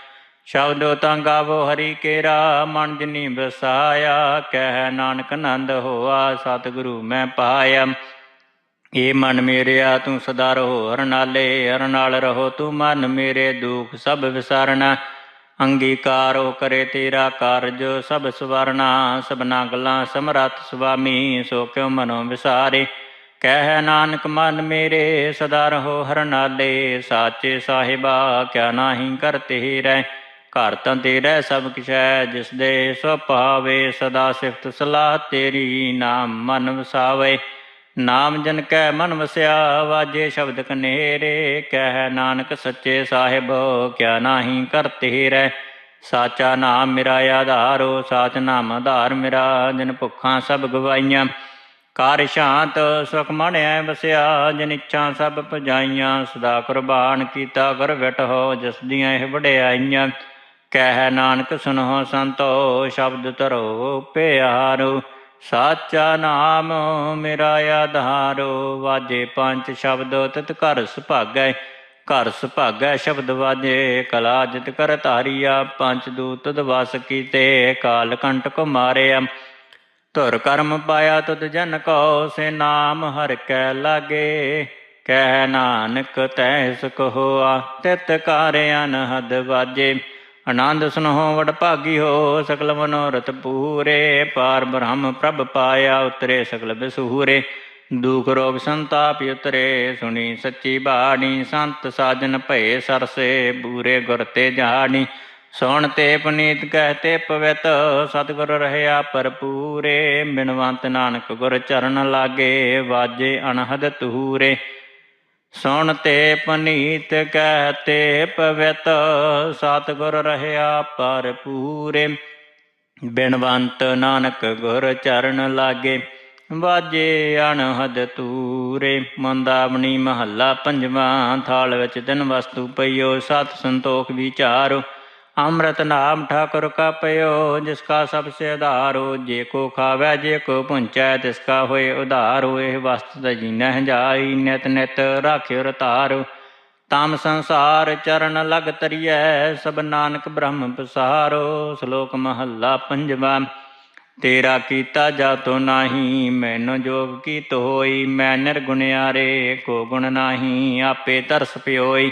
ਸ਼ਬਦੋ ਤਾਂ ਗਾਵੋ ਹਰੀ ਕੇਰਾ, ਮਨ ਜਿਨੀ ਵਸਾਇਆ ਕਹਿ ਨਾਨਕ ਆਨੰਦ ਹੋਆ, ਸਤਿਗੁਰੂ ਮੈਂ ਪਾਇਆ। ਏ ਮਨ ਮੇਰਿਆ, ਤੂੰ ਸਦਾ ਰਹੋ ਹਰਨਾਲੇ ਹਰ ਨਾਲ ਰਹੋ ਤੂੰ ਮਨ ਮੇਰੇ, ਦੁਖ ਸਭ ਵਿਸਾਰਣਾ ਅੰਗੀਕਾਰ ਹੋ ਕਰੇ ਤੇਰਾ ਕਾਰਜ, ਸਭ ਸਵਰਨਾ, ਸਭਨਾ ਗੱਲਾਂ ਸਮਰੱਥ ਸੁਆਮੀ, ਸੋ ਕਿਉ ਮਨੋ ਵਿਸਾਰੇ। ਕਹਿ ਨਾਨਕ ਮਨ ਮੇਰੇ, ਸਦਾ ਰਹੋ ਹਰ ਨਾਲੇ ਸਾਚੇ ਸਾਹਿਬਾ, ਕਿਆ ਨਾਹੀ ਕਰਤੇ ਰਹਿ। ਘਰ ਤਾਂ ਤੇਰਾ ਸਭ ਕਿਛ ਹੈ ਜਿਸ ਦੇ ਸੁਭਾਵੇ ਸਦਾ ਸਿਫਤ ਸਲਾਹ ਤੇਰੀ ਨਾਮ ਮਨ ਵਸਾਵੇ। ਨਾਮ ਜਨ ਕੈ ਮਨ ਵਸਿਆ ਵਾਜੇ ਸ਼ਬਦ ਕਨੇਰੇ ਕਹਿ ਨਾਨਕ ਸੱਚੇ ਸਾਹਿਬ, ਕਿਆ ਨਾਹੀ ਕਰਤੇ ਰਹਿ ਸਾਚਾ ਨਾਮ ਮੇਰਾ ਆਧਾਰੋ ਸਾਚ ਨਾਮ ਆਧਾਰ ਮੇਰਾ, ਜਿਨ ਭੁੱਖਾਂ ਸਭ ਗਵਾਈਆਂ। ਕਾਰ ਸ਼ਾਂਤ, ਸੁਖ ਮਨ ਵਸਿਆ, ਜਿਨ ਇੱਛਾ ਸਭ ਭਜਾਈਆਂ। ਸਦਾ ਕੁਰਬਾਨ ਕੀਤਾ ਕਰ ਵਿਟਹੁ ਜਿਸ ਦੀਆਂ ਇਹ ਵਡਿਆਈਆਂ। ਕਹਿ ਨਾਨਕ ਸੁਨੋ ਸੰਤੋ, ਸ਼ਬਦ ਧਰੋ ਪਿਆਰੋ, ਸਾਚਾ ਨਾਮ ਮੇਰਾ ਆਧਾਰੋ, ਵਾਜੇ ਪੰਜ ਸ਼ਬਦ ਤਿਤ ਘਰ ਸੁਭਾਗੈ ਘਰ ਸੁਭਾਗੈ ਸ਼ਬਦ ਵਾਜੇ, ਕਲਾ ਜਿਤ ਕਰ ਧਾਰੀਆ, ਪੰਜ ਦੂਤ ਦਵਸ ਕੀਤੇ, ਕਾਲ ਕੰਟਕ ਮਾਰਿਆ ਧੁਰ ਕਰਮ ਪਾਇਆ ਤੁਧ ਜਨ ਕੋ, ਸੇ ਨਾਮ ਹਰ ਕੈ ਲਾਗੇ, ਕਹਿ ਨਾਨਕ ਤੈ ਸੁਖ ਹੋਆ, ਤਿਤ ਕਾਰਿ ਅਨਹਦ ਵਾਜੇ। ਆਨੰਦ ਸੁਨੋ ਵਡ ਭਾਗੀ ਹੋ ਸਕਲ ਮਨੋਰਥ ਪੂਰੇ। ਪਾਰ ਬ੍ਰਹਮ ਪ੍ਰਭ ਪਾਇਆ, ਉਤਰੇ ਸਕਲ ਬਿਸੂਰੇ। ਦੁਖ ਰੋਗ ਸੰਤਾਪ ਉਤਰੇ, ਸੁਣੀ ਸੱਚੀ ਬਾਣੀ, ਸੰਤ ਸਾਜਨ ਭਏ ਸਰਸੇ, ਬੂਰੇ ਗੁਰ ਤੇ ਜਾਣੀ। ਸੁਣ ਤੇ ਪਨੀਤ ਕਹਤੇ ਪਵਿੱਤ, ਸਤਿਗੁਰ ਰਹਿਆ ਭਰਪੂਰੇ। ਮਿਣਵੰਤ ਨਾਨਕ ਗੁਰ ਚਰਨ ਲਾਗੇ, ਵਾਜੇ ਅਨਹਦ ਤੂਰੇ ਸੁਣ ਤੇ ਪਨੀਤ ਕਹਤੇ ਪਵਿਤ, ਸਤਿਗੁਰ ਰਹਿਆ ਭਰਪੂਰੇ। ਬਿਨਵੰਤ ਨਾਨਕ ਗੁਰ ਚਰਨ ਲਾਗੇ, ਵਾਜੇ ਅਣਹਦ ਤੂਰੇ। ਮੰਦਾਵਣੀ ਮਹੱਲਾ ਪੰਜਵਾਂ, ਥਾਲ ਵਿੱਚ ਦਿਨ ਵਸਤੂ ਪਈਓ, ਸਤ ਸੰਤੋਖ ਵਿਚਾਰੋ। ਅੰਮ੍ਰਿਤ ਨਾਮ ਠਾਕੁਰ ਕਾ ਪਇਓ, ਜਿਸ ਕਾ ਸਭ ਸੇ ਆਧਾਰੋ ਜੇ ਕੋ ਖਾਵੈ, ਜੇ ਕੋ ਪੁੰਚੈ, ਤਿਸ ਕਾ ਹੋਏ ਉਧਾਰੋ ਇਹ ਵਸਤ ਤਜੀ ਨਹਿ ਜਾਈ, ਨਿਤ ਨਿਤ ਰਾਖਿਓ ਰਤਾਰੋ। ਤਮ ਸੰਸਾਰ ਚਰਨ ਲਗ ਤਰੀਐ, ਸਭ ਨਾਨਕ ਬ੍ਰਹਮ ਪਸਾਰੋ, ਸ਼ਲੋਕ ਮਹੱਲਾ ਪੰਜਵਾ। ਤੇਰਾ ਕੀਤਾ ਜਾਤੋ ਨਾਹੀ, ਮੈਨੋ ਜੋਗ ਕੀਤ ਹੋਈ, ਮੈਂ ਨਿਰਗੁਣਿਆਰੇ ਕੋ ਗੁਣ ਨਾਹੀ, ਆਪੇ ਤਰਸ ਪਿਓਈ।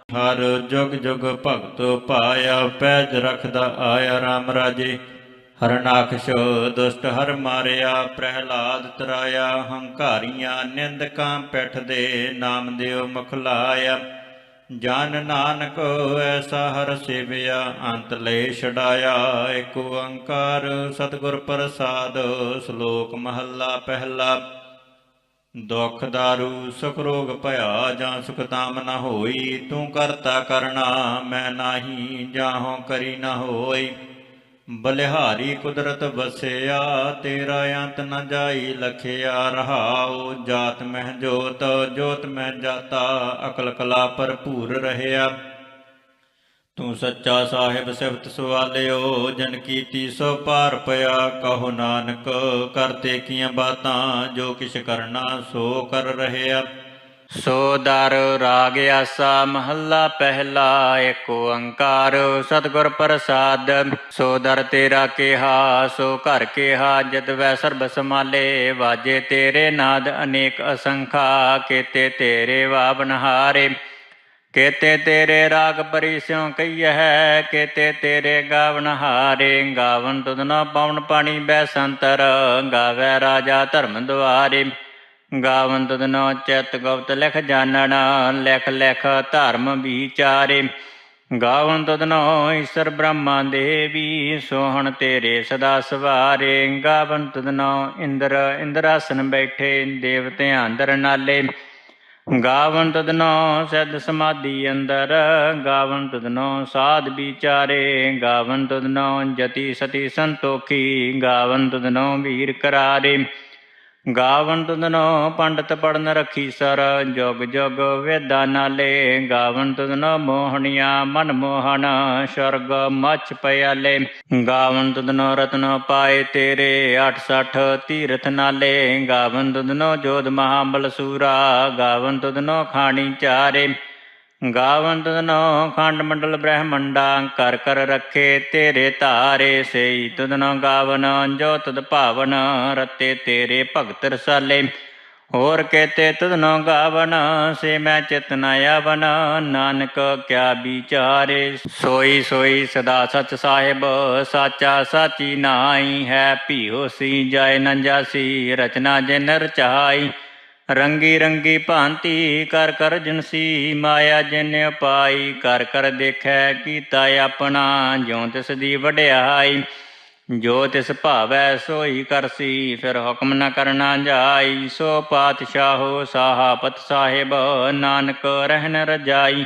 ਹਰ ਜੁਗ ਜੁਗ ਭਗਤ ਪਾਇਆ, ਪੈਜ ਰਖਦਾ ਆਇਆ RAM ਰਾਜੇ। ਹਰਨਾਖਸ਼ ਦੁਸ਼ਟ ਹਰ ਮਾਰਿਆ, ਪ੍ਰਹਿਲਾਦ ਤਰਾਇਆ, ਹੰਕਾਰੀਆਂ ਨਿੰਦਕਾਂ ਪੈਠ ਦੇ ਨਾਮ ਦਿਓ ਮੁਖ ਲਾਇਆ। ਜਨ ਨਾਨਕ ਐਸਾ ਹਰ ਸੇਵਿਆ, ਅੰਤ ਲੈ ਛਡਾਇਆ। ਏਕ ਓੰਕਾਰ ਸਤਿਗੁਰ ਪ੍ਰਸਾਦ, ਸ਼ਲੋਕ ਮਹੱਲਾ ਪਹਿਲਾ। ਦੁਖ ਦਾਰੂ, ਸੁਖ ਰੋਗ ਭਇਆ, ਜਾਂ ਸੁਖ ਤਾਮ ਨ ਹੋਈ, ਤੂੰ ਕਰਤਾ ਕਰਨਾ ਮੈਂ ਨਾਹੀ, ਜਾਹੋਂ ਕਰੀ ਨਾ ਹੋਈ। ਬਲਿਹਾਰੀ ਕੁਦਰਤ ਵਸਿਆ, ਤੇਰਾ ਅੰਤ ਨ ਜਾਈ ਲਖਿਆ, ਰਹਾਉ ਜਾਤ ਮਹਿ ਜੋਤ ਜੋਤ ਮਹਿ ਜਾਤਾ, ਅਕਲ ਕਲਾ ਭਰਪੂਰ ਰਹਿਆ। ਤੂੰ ਸੱਚਾ ਸਾਹਿਬ ਸਿਫਤ ਸਵਾਲਿਓ, ਜਨ ਕੀਤੀ ਸੋ ਪਾਰ ਪਿਆ। ਕਹੋ ਨਾਨਕ ਕਰਤੇ ਕੀਆਂ ਬਾਤਾਂ, ਜੋ ਕਿਛ ਕਰਨਾ ਸੋ ਕਰ ਰਹਿਆ। ਸੋ ਦਰ ਰਾਗ ਆਸਾ, ਮਹੱਲਾ ਪਹਿਲਾ ਏਕ ਓੰਕਾਰ ਸਤਿਗੁਰ ਪ੍ਰਸਾਦ। ਸੋ ਦਰ ਤੇਰਾ ਕਿਹਾ, ਸੋ ਘਰ ਕਿਹਾ, ਜਦ ਵੈ ਸਰਬ ਸਮਾਲੇ ਵਾਜੇ ਤੇਰੇ ਨਾਦ ਅਨੇਕ ਅਸੰਖਾ, ਕੀਤੇ ਤੇਰੇ ਵਾਬਨਹਾਰੇ ਕੇਤੇ ਤੇਰੇ ਰਾਗ ਪਰੀ ਸਿਉ ਕਈਐ ਕੇਤੇ ਤੇਰੇ ਗਾਵਨ ਹਾਰੇ, ਗਾਵਨ ਤੁਧਨਾ ਪਵਨ ਪਾਣੀ ਬੈ ਸੰਤਰ, ਗਾਵੇ ਰਾਜਾ ਧਰਮ ਦੁਆਰੇ। ਗਾਵਨ ਤੁਧਨੋ ਚਿਤ ਗੁਪਤ ਲਿਖ ਜਾਣਨ, ਲਿਖ ਲਿਖ ਧਰਮ ਵਿਚਾਰੇ। ਗਾਵਨ ਤੁਧਨੋ ਈਸ਼ਰ ਬ੍ਰਹਮਾ ਦੇਵੀ, ਸੋਹਣ ਤੇਰੇ ਸਦਾ ਸਵਾਰੇ। ਗਾਵਨ ਤੁਧਨੋ ਇੰਦਰ, ਇੰਦਰਾਸਨ ਬੈਠੇ ਦੇਵਤੇ ਅੰਦਰ ਨਾਲੇ। ਗਾਵਨ ਤਦਨੋ ਸਿੱਧ ਸਮਾਧੀ ਅੰਦਰ, ਗਾਵਨ ਤਦਨੋ ਸਾਧ ਵਿਚਾਰੇ, ਗਾਵਨ ਤਦਨੋ ਜਤੀ ਸਤੀ ਸੰਤੋਖੀ, ਗਾਵਨ ਤਦਨੋ ਵੀਰ ਕਰਾਰੇ। ਗਾਵਨ ਤਦਨੋ ਪੰਡਤ ਪੜਨ ਰਖੀ ਸਰ, ਜੁਗ ਜੁਗ ਵੇਦਾਂ ਨਾਲੇ। ਗਾਵਨ ਤਦਨੋ ਮੋਹਣੀਆਂ ਮਨ ਮੋਹਨ ਸਰਗ ਮਛ ਪਿਆਲੇ। ਗਾਵਨ ਤਦਨੋ ਰਤਨ ਪਾਏ ਤੇਰੇ 68 ਤੀਰਥ ਨਾਲੇ। ਗਾਵਨ ਤਦਨੋ ਜੋਧ ਮਹਾਬਲ ਸੂਰਾ ਗਾਵਨ ਤਦਨੋ ਖਾਣੀ ਚਾਰੇ। ਗਾਵਨ ਤਦਨੋ ਖੰਡ ਮੰਡਲ ਬ੍ਰਹਮੰਡਾ, ਕਰ ਕਰ ਰੱਖੇ ਤੇਰੇ ਧਾਰੇ, ਸਈ ਤਦਨੋ ਗਾਵਨ, ਜੋ ਤਦ ਭਾਵਨ, ਰਤੇ ਤੇਰੇ ਭਗਤ ਰਸਾਲੇ। ਹੋਰ ਕੇਤੇ ਤਦਨੋ ਗਾਵਨ, ਸੇ ਮੈਂ ਚਿਤ ਨ ਆਵਨ, ਨਾਨਕ ਕਿਆ ਵਿਚਾਰੇ। ਸੋਈ ਸੋਈ ਸਦਾ ਸਚ ਸਾਹਿਬ, ਸਾਚਾ ਸਾਚੀ ਨਾਈ ਹੈ ਭੀਓ ਸੀ ਜਾਏ ਨ ਜਾਸੀ, ਰਚਨਾ ਜਿਨ ਰਚਾਈ ਰੰਗੀ ਰੰਗੀ ਭਾਂਤੀ ਕਰ ਕਰ ਜਨਸੀ, ਮਾਇਆ ਜਿਨ ਪਾਈ ਕਰ ਕਰ ਦੇਖੈ ਕੀਤਾ ਆਪਣਾ, ਜਿਉ ਤਿਸ ਦੀ ਵਡਿਆਈ, ਜੋ ਤਿਸ ਭਾਵੈ ਸੋਈ ਕਰਸੀ, ਫਿਰ ਹੁਕਮ ਨ ਕਰਨਾ ਜਾਈ, ਸੋ ਪਾਤਸ਼ਾਹੋ ਸਾਹਾਪਤ ਸਾਹਿਬ, ਨਾਨਕ ਰਹਿਣ ਰਜਾਈ।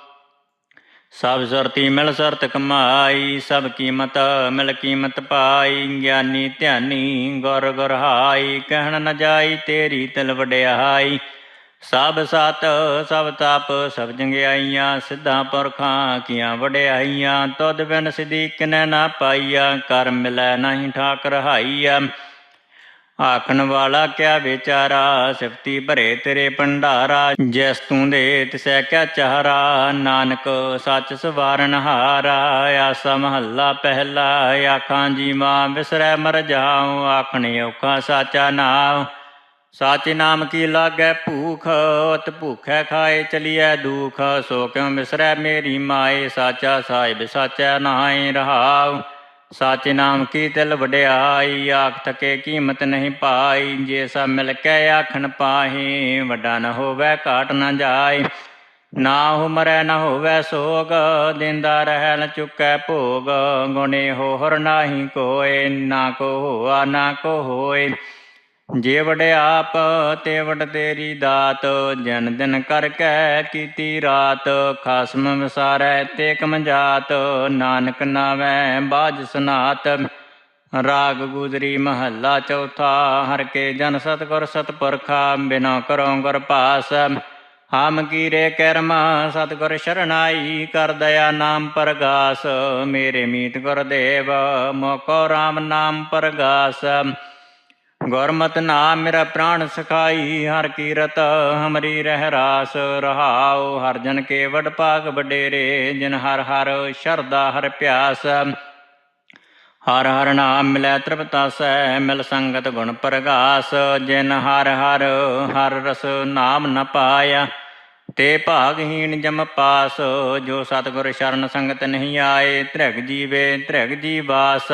ਸਭ ਸਰਤੀ ਮਿਲ ਸਰਤ ਕਮਾਈ, ਸਭ ਕੀਮਤ ਮਿਲ ਕੀਮਤ ਪਾਈ, ਗਿਆਨੀ ਧਿਆਨੀ ਗੁਰ ਗੁਰਹਾਈ, ਕਹਿਣ ਨ ਜਾਈ ਤੇਰੀ ਤਿਲ ਵਡਿਆਈ। ਸਭ ਸਤ, ਸਭ ਤਪ, ਸਭ ਜੰਗਿਆਈਆਂ, ਸਿੱਧਾਂ ਪੁਰਖਾਂ ਕੀਆਂ ਵਡਿਆਈਆਂ, ਤੁਧ ਬਿਨ ਸਿਧੀ ਕਿਨੈ ਨਾ ਪਾਈਆ, ਕਰ ਮਿਲੈ ਨਹੀਂ ਠਾਕ ਰਹਾਈਆ ਆਖਣ ਵਾਲਾ ਕਿਆ ਵਿਚਾਰਾ, ਸਿਫਤੀ ਭਰੇ ਤੇਰੇ ਭੰਡਾਰਾ। ਜਿਸ ਤੂੰ ਦੇ ਤਿਸੈ ਕਿਆ ਚਾਰਾ, ਨਾਨਕ ਸੱਚ ਸਵਾਰਨ ਹਾਰਾ। ਆਸਾ ਮਹੱਲਾ ਪਹਿਲਾ, ਆਖਾਂ ਜੀ ਮਾਂ ਵਿਸਰੈ ਮਰ ਜਾਉ। ਆਖਣੇ ਔਖਾ ਸਾਚਾ ਨਾਮ ਸਾਚੇ ਨਾਮ ਕੀ ਲਾਗੈ ਭੂਖ ਅਤ ਭੂਖੈ ਖਾਏ ਚਲੀਐ ਦੁਖ। ਸੋ ਕਿਉ ਮਿਸਰੈ ਮੇਰੀ ਮਾਏ, ਸਾਚਾ ਸਾਹਿਬ ਸਾਚਾ ਨਾਹੀ ਰਹਾਉ। ਸਾਚੇ ਨਾਮ ਕੀ ਤਿਲ ਵਡਿਆਈ ਆਖ ਤਕੇ ਕੀਮਤ ਨਹੀਂ ਪਾਈ, ਜੇ ਸਭ ਮਿਲ ਕੇ ਆਖਣ ਪਾਹੀ, ਵੱਡਾ ਨਾ ਹੋਵੇ ਘਾਟ ਨਾ ਜਾਏ ਨਾ ਹੋ ਨਾ ਨ ਹੋਵੇ ਸੋਗ, ਦਿੰਦਾ ਰਹਿ ਨ ਚੁੱਕੈ ਭੋਗ। ਗੁਣੇ ਹੋਹਰ ਨਾਹੀ ਕੋਏ, ਨਾ ਕੋ ਹੋਆ, ਨਾ ਕੋ ਹੋਏ। ਜੇ ਆਪ, ਤੇ ਵਡ ਤੇਰੀ ਦਾਤ, ਜਨ ਦਿਨ ਕਰ ਕੈ ਕੀਤੀ ਰਾਤ। ਖਾਸਮ ਵਿਸਾਰੈ ਤੇ ਕਮਜਾਤ ਨਾਨਕ ਨਾਵੈ ਬਾਜ ਸੁਨਾਤ। ਰਾਗ ਗੁਜਰੀ ਮਹੱਲਾ ਚੌਥਾ, ਹਰ ਕੇ ਜਨ ਸਤਗੁਰ ਸਤਪੁਰਖਾ, ਬਿਨਾ ਕਰੋ ਗੁਰ ਪਾਸ। ਹਮ ਕੀਰੇ ਕਰਮ, ਸਤਗੁਰ ਸ਼ਰਨਾਈ ਕਰ ਦਇਆ ਨਾਮ ਪ੍ਰਗਾਸ। ਮੇਰੇ ਮੀਤ ਗੁਰਦੇਵ ਮੋਕੋ RAM ਨਾਮ ਪ੍ਰਗਾਸ। ਗੁਰਮਤਿ ਨਾਮ ਮੇਰਾ ਪ੍ਰਾਣ ਸਖਾਈ, ਹਰ ਕੀਰਤ ਹਮਰੀ ਰਹਿ ਰਾਸ ਰਹਾਉ। ਹਰ ਜਨ ਕੇ ਵਡ ਭਾਗ ਵਡੇਰੇ, ਜਿਨ ਹਰ ਹਰ ਸ਼ਰਦਾ ਹਰ ਪਿਆਸ। ਹਰ ਹਰ ਨਾਮ ਮਿਲੈ ਤ੍ਰਿਪਤਾਸੈ ਮਿਲ ਸੰਗਤ ਗੁਣ ਪ੍ਰਗਾਸ। ਜਿਨ ਹਰ ਹਰ ਹਰ ਰਸ ਨਾਮ ਨ ਪਾਇਆ, ਤੇ ਭਾਗਹੀਣ ਜਮ ਪਾਸ। ਜੋ ਸਤਿਗੁਰ ਸ਼ਰਨ ਸੰਗਤ ਨਹੀਂ ਆਏ ਧ੍ਰਿਗ ਜੀਵੇ ਧ੍ਰਿਗ ਜੀਵਾਸ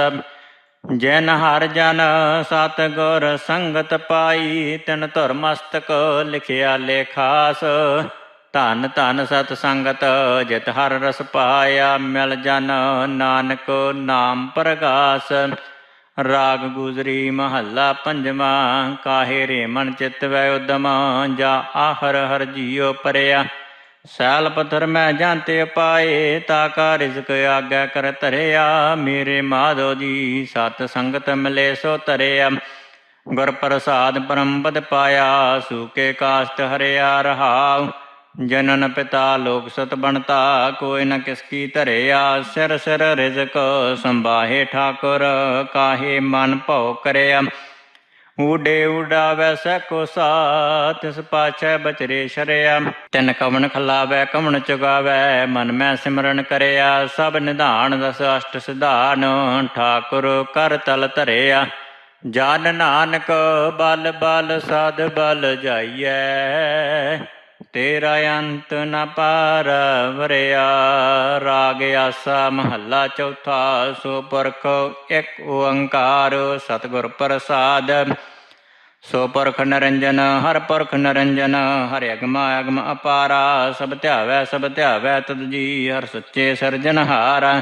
ਜੈਨ ਹਰ ਜਨ ਸਤਿਗੁਰ ਸੰਗਤ ਪਾਈ, ਤਿਨ ਧੁਰ ਮਸਤਕ ਲਿਖਿਆ ਲੇਖਾਸ ਧਨ ਧਨ ਸਤ ਸੰਗਤ, ਜਿਤ ਹਰ ਰਸ ਪਾਇਆ, ਮਿਲ ਜਨ ਨਾਨਕ ਨਾਮ ਪ੍ਰਗਾਸ। ਰਾਗ ਗੁਜਰੀ ਮਹੱਲਾ ਪੰਜਵਾਂ, ਕਾਹੇ ਰੇ ਮਨ ਚਿਤ ਵੈ ਉਦਮ, ਜਾ ਆਹਰ ਹਰ ਜੀਉ ਪਰਿਆ। ਸੈਲ ਪਥਰ ਮੈਂ ਜਾਂਤੇ ਪਾਏ, ਤਾ ਕਾ ਰਿਜ਼ਕ ਆਗੈ ਕਰ ਧਰਿਆ। ਮੇਰੇ ਮਾਧੋ ਜੀ, ਸਤ ਸੰਗਤ ਮਿਲੇ ਸੋ ਧਰਿਆ। ਗੁਰ ਪ੍ਰਸਾਦ ਪਰਮ ਪਦ ਪਾਇਆ, ਸੂਕੇ ਕਾਸ਼ਟ ਹਰਿਆ ਰਹਾਉ। ਜਨਨ ਪਿਤਾ ਲੋਕ ਸਤ ਬਣਤਾ, ਕੋਈ ਨ ਕਿਸ ਕੀ ਧਰਿਆ। ਸਿਰ ਸਿਰ ਰਿਜ਼ਕ ਸੰਭਾਹੇ ਠਾਕੁਰ, ਕਾਹੇ ਮਨ ਭਉ ਕਰਿਆ। ਊਡੇ ਉਡਾਵੈ ਸਕੋ ਸਾ ਤਿਸ ਪਾਛੈ ਬਚਰੇ ਸ਼ਰਿਆ। ਤਿਨ ਕਵਨ ਖਲਾਵੈ ਕਵਨ ਚੁਗਾਵੈ, ਮਨ ਮੈਂ ਸਿਮਰਨ ਕਰਿਆ। ਸਭ ਨਿਧਾਨ ਦਸ ਅਸ਼ਟ ਸਿਧਾਨ, ਠਾਕੁਰ ਕਰ ਤਲ ਧਰਿਆ। ਜਨ ਨਾਨਕ, ਬਲ ਬਲ ਸਾਧ ਬਲ ਜਾਈਐ। ਤੇਰਾ ਅੰਤ ਨ ਪਾਰ ਵਰਿਆ, ਰਾਗ ਆਸਾ ਮਹੱਲਾ ਚੌਥਾ, ਸੋ ਪਰਖ ਇੱਕ ਓੰਕਾਰ ਸਤਿਗੁਰ ਪ੍ਰਸਾਦ। ਸੋ ਪਰਖ ਨਰੰਜਨ, ਹਰ ਪਰਖ ਨਰੰਜਨ, ਹਰਿ ਅਗਮਾ ਅਗਮ ਅਪਾਰਾ, ਸਭ ਧਿਆਵੈ ਸਭ ਧਿਆਵੈ ਤਦ ਜੀ, ਹਰ ਸੱਚੇ ਸਰਜਨਹਾਰਾ।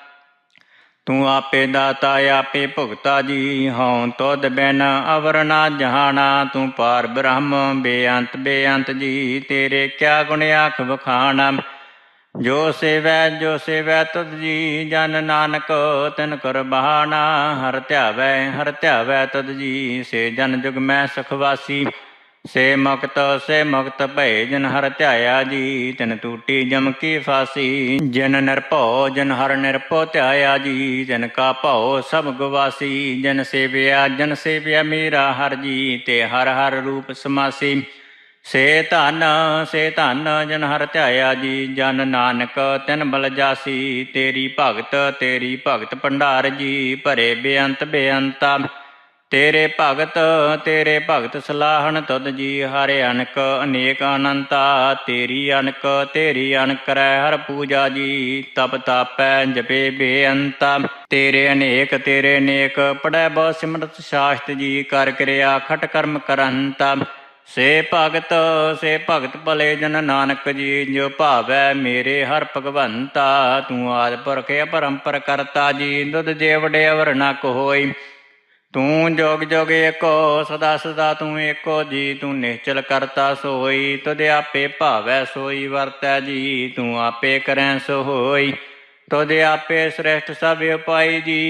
ਤੂੰ ਆਪੇ ਦਾਤਾ, ਆਪੇ ਭੁਗਤਾ ਜੀ। ਹਉ ਤੁਧ ਬਿਨ ਅਵਰ ਨਾ ਜਹਾਣਾ। ਤੂੰ ਪਾਰ ਬ੍ਰਹਮ, ਬੇਅੰਤ ਬੇਅੰਤ ਜੀ। ਤੇਰੇ ਕਿਆ ਗੁਣ ਆਖ ਵਖਾਣਾ। ਜੋ ਸੇਵੈ ਜੋ ਸੇਵੈ ਤੁਧ ਜੀ। ਜਨ ਨਾਨਕ ਤਿਨ ਕਰ ਬਹਾਨਾ ਹਰ ਧਿਆਵੈ ਹਰ ਧਿਆਵੈ ਤੁਧ ਜੀ। ਸੇ ਜਨ ਜੁਗ ਮੈਂ ਸੁਖਵਾਸੀ ਸੇ ਮੁਕਤ ਸੇ ਮੁਕਤ ਭਏ ਜਨ ਹਰ ਧਿਆਇਆ ਜੀ ਤਿਨ ਟੂਟੀ ਜਮ ਕੀ ਫਾਸੀ। ਜਨ ਨਿਰਭਉ, ਜਨ ਹਰ ਨਿਰਭਉ ਧਿਆਇਆ ਜੀ ਜਨ ਕਾ ਭਉ ਸਭ ਗਵਾਸੀ। ਜਨ ਸੇਵਿਆ ਜਨ ਸੇਵਿਆ ਮੇਰਾ ਹਰ ਜੀ ਤੇ ਹਰ ਹਰ ਰੂਪ ਸਮਾਸੀ। ਸੇ ਧਨ ਸੇ ਧਨ ਜਨ ਹਰ ਧਿਆਇਆ ਜੀ, ਜਨ ਨਾਨਕ ਤਿਨ ਬਲ ਜਾਸੀ। ਤੇਰੀ ਭਗਤ ਤੇਰੀ ਭਗਤ ਭੰਡਾਰ ਜੀ, ਭਰੇ ਬੇਅੰਤ ਬੇਅੰਤਾ। ਤੇਰੇ ਭਗਤ ਤੇਰੇ ਭਗਤ ਸਲਾਹਣ ਤੁਧ ਜੀ ਹਰਿ ਅਨਕ, ਅਨੇਕ ਅਨੰਤਾ, ਤੇਰੀ ਅਨਕ ਤੇਰੀ ਅਨਕ ਕਰੈ ਹਰ ਪੂਜਾ ਜੀ, ਤਪ ਤਾਪੈ ਜਪੇ ਬੇਅੰਤਾ। ਤੇਰੇ ਅਨੇਕ ਤੇਰੇ ਅਨੇਕ ਪੜੈ ਬਹੁ ਸਿਮਰਤ ਸ਼ਾਸਤ ਜੀ, ਕਰ ਕਿਰਿਆ ਖਟ ਕਰਮ ਕਰੰਤਾ। ਸੇ ਭਗਤ ਸੇ ਭਗਤ ਭਲੇ ਜਨ ਨਾਨਕ ਜੀ, ਜੋ ਭਾਵੈ ਮੇਰੇ ਹਰ ਭਗਵੰਤਾ, ਤੂੰ ਆਦ ਪੁਰਖ ਅਪਰੰਪਰ ਕਰਤਾ ਜੀ, ਦੁੱਧ ਜੇ ਵਡੇ ਅਵਰ ਨਕ ਕੋਇ ਤੂੰ ਜੋਗ ਜੋਗ ਏਕੋ ਸਦਾ ਸਦਾ ਤੂੰ ਏਕੋ ਜੀ, ਤੂੰ ਨਿਹਚਲ ਕਰਤਾ ਸੋਈ, ਤੁਧ ਆਪੇ ਭਾਵੈ ਸੋਈ, ਵਰਤੈ ਜੀ, ਤੂੰ ਆਪੇ ਕਰੈ ਸੋ ਹੋਈ ਤੁਧ ਆਪੇ ਸ੍ਰੇਸ਼ਟ ਸਭ ਉਪਾਈ ਜੀ।